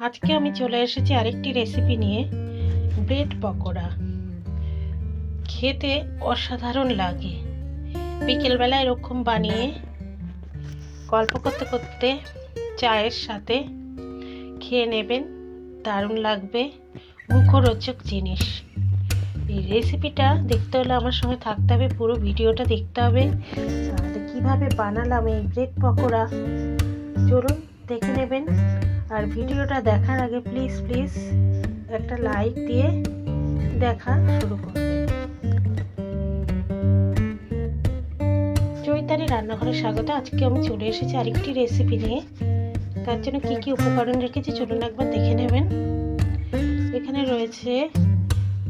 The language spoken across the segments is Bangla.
আজকে আমি চলে এসেছি আরেকটি রেসিপি নিয়ে ব্রেড পকোড়া। খেতে অসাধারণ লাগে। বিকেলবেলা এরকম বানিয়ে, গল্প করতে করতে চায়ের সাথে খেয়ে নেবেন, দারুণ লাগবে, মুখরোচক জিনিস। এই রেসিপিটা দেখতে হলে আমার সঙ্গে থাকতে হবে, পুরো ভিডিওটা দেখতে হবে। কীভাবে বানালাম এই ব্রেড পকোড়া, চলুন দেখে নেবেন। আর ভিডিওটা দেখার আগে প্লিজ প্লিজ একটা লাইক দিয়ে দেখা শুরু করবেন চৈতালি রান্নাঘরে স্বাগত। আজকে আমি চলে এসেছি আরেকটি রেসিপি নিয়ে। তার জন্য কি কি উপকরণ রেখেছি চলুন একবার দেখে নেবেন। এখানে রয়েছে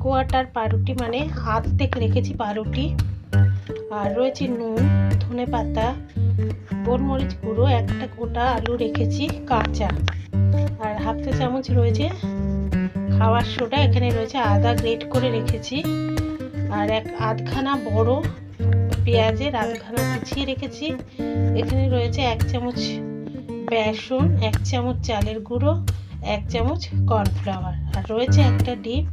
কোয়াটার পাউরুটি মানে হাত থেকে রেখেছি পাউরুটি। আর রয়েছে নুন ধনে পাতা গোলমরিচ গুঁড়ো, একটা গোটা আলু রেখেছি কাঁচা। হাফ চা চামচ রয়েছে। খাওয়ার সোডা এখানে রয়েছে, আদা গ্রেট করে রেখেছি। আর এক আধখানা বড় পেঁয়াজের আধখানা কুচিয়ে রেখেছি। এখানে রয়েছে এক চামচ বেসন, এক চামচ চালের গুঁড়ো, এক চামচ কর্নফ্লাওয়ার। আর রয়েছে একটা ডিম।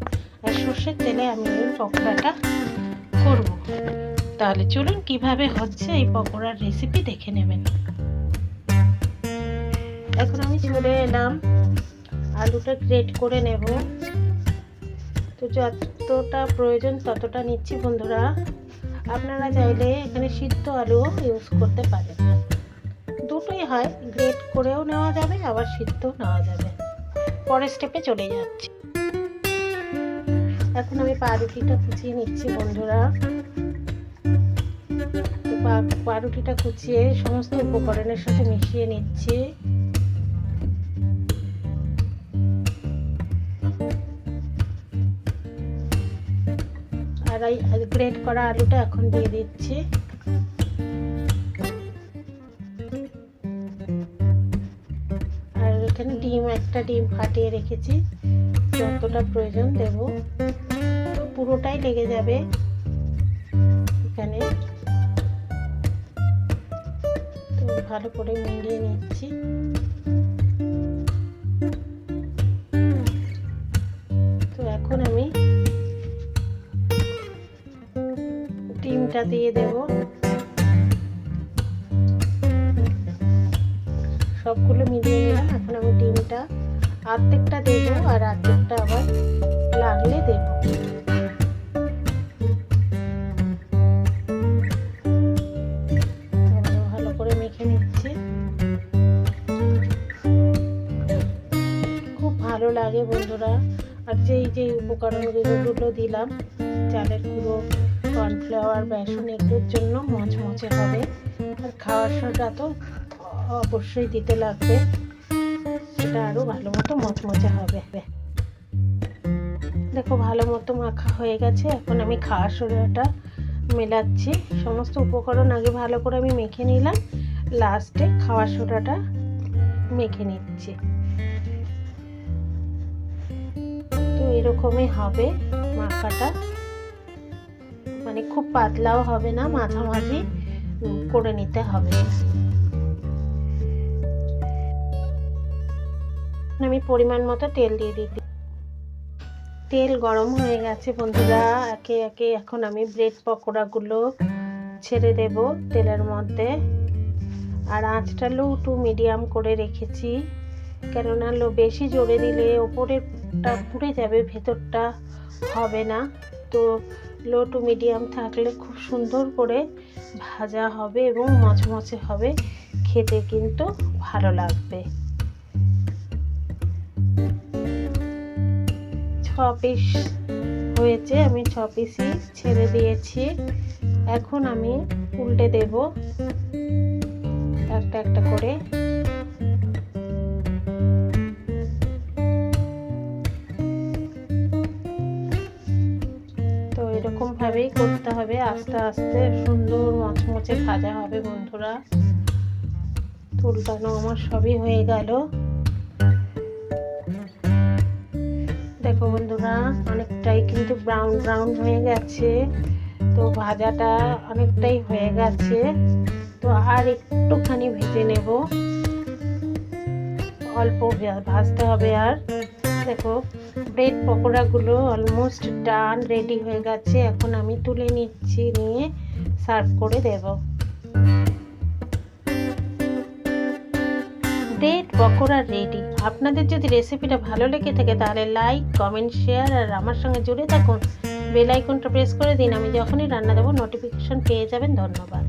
আর সর্ষের তেলে আমি এই পকোড়াটা করব। তাহলে চলুন কীভাবে হচ্ছে এই পকোড়ার রেসিপি দেখে নেবেন। এখন আমি চলে এলাম। আলুটা গ্রেট করে নেব। তো যতটা প্রয়োজন ততটা নিচ্ছি বন্ধুরা। আপনারা চাইলে এখানে সিদ্ধ আলু ইউজ করতে পারেন। দুটোই হয়, গ্রেট করেও নেওয়া যাবে, আবার সিদ্ধ নেওয়া যাবে। পরের স্টেপে চলে যাচ্ছি। এখন আমি পাউরুটিটা কুচিয়ে নিচ্ছি বন্ধুরা। পাউরুটিটা কুচিয়ে সমস্ত উপকরণের সাথে মিশিয়ে নিচ্ছি। আর এই গ্রেট করা আলুটা এখন দিয়ে দিচ্ছি। আর এখানে ডিম, একটা ডিম ফাটিয়ে রেখেছি। যতটা প্রয়োজন দেব। পুরোটাই লেগে যাবে এখানে। তো ভালো করে মিলিয়ে নিচ্ছি। ডিমটা দিয়ে দেব। সবগুলো মিলিয়ে নিলাম, এখন আমি ডিমটা অর্ধেকটা দেবো আর অর্ধেকটা আবার লাগলে দেব। ভালো করে মেখে নিচ্ছি। খুব ভালো লাগে বন্ধুরা। আর যেই যে উপকরণগুলো দিলাম, চালের গুঁড়ো কর্নফ্লাওয়ার বেসন এগুলোর জন্য মচমচে হবে। আর খাওয়ার সোডা তো অবশ্যই দিতে লাগবে। সেটা আরও ভালো মতো মচমচে হবে। দেখো, ভালো মতো মাখা হয়ে গেছে। এখন আমি খাওয়ার সোডাটা মেলাচ্ছি। সমস্ত উপকরণ আগে ভালো করে আমি মেখে নিলাম। লাস্টে খাওয়ার সোডাটা মেখে নিচ্ছি। তো এরকমই হবে মাখাটা। মানে খুব পাতলাও হবে না, মাঝামাঝি করে নিতে হবে। আমি পরিমাণ মতো তেল দিয়ে দিই তেল গরম হয়ে গেছে বন্ধুরা, একে একে এখন আমি ব্রেড পকোড়াগুলো ছেড়ে দেব তেলের মধ্যে। আর আঁচটা লো টু মিডিয়াম করে রেখেছি, কেননা লো বেশি জোরে দিলে ওপরেরটা পুড়ে যাবে, ভেতরটা হবে না। তো লো টু মিডিয়াম থাকলে খুব সুন্দর করে ভাজা হবে এবং মচমচে হবে। খেতে কিন্তু ভালো লাগবে। ছ পিস হয়েছে, আমি ছ পিসই ছেড়ে দিয়েছি। এখন আমি উল্টে দেব। একটা একটা করে তো এরকম ভাবেই করতে হবে। আস্তে আস্তে সুন্দর মচমচে ভাজা হবে বন্ধুরা। উল্টানো আমার সবই হয়ে গেল। দেখো বন্ধুরা, অনেকটাই কিন্তু ব্রাউন ব্রাউন হয়ে গেছে। তো ভাজাটা অনেকটাই হয়ে গেছে। তো আর একটুখানি ভেজে নেব। অল্প ভাজতে হবে আর। দেখো ব্রেড পকোড়াগুলো অলমোস্ট ডান রেডি হয়ে গেছে। এখন আমি তুলে নিচ্ছি, নিয়ে সার্ভ করে দেব। ব্রেড পকোড়া রেডি আপনাদের যদি রেসিপিটা ভালো লেগে থাকে, তাহলে লাইক কমেন্ট শেয়ার আর আমার সঙ্গে জুড়ে থাকুন। বেল আইকনটা প্রেস করে দিন, আমি যখনই রান্না দেবো নোটিফিকেশন পেয়ে যাবেন। ধন্যবাদ।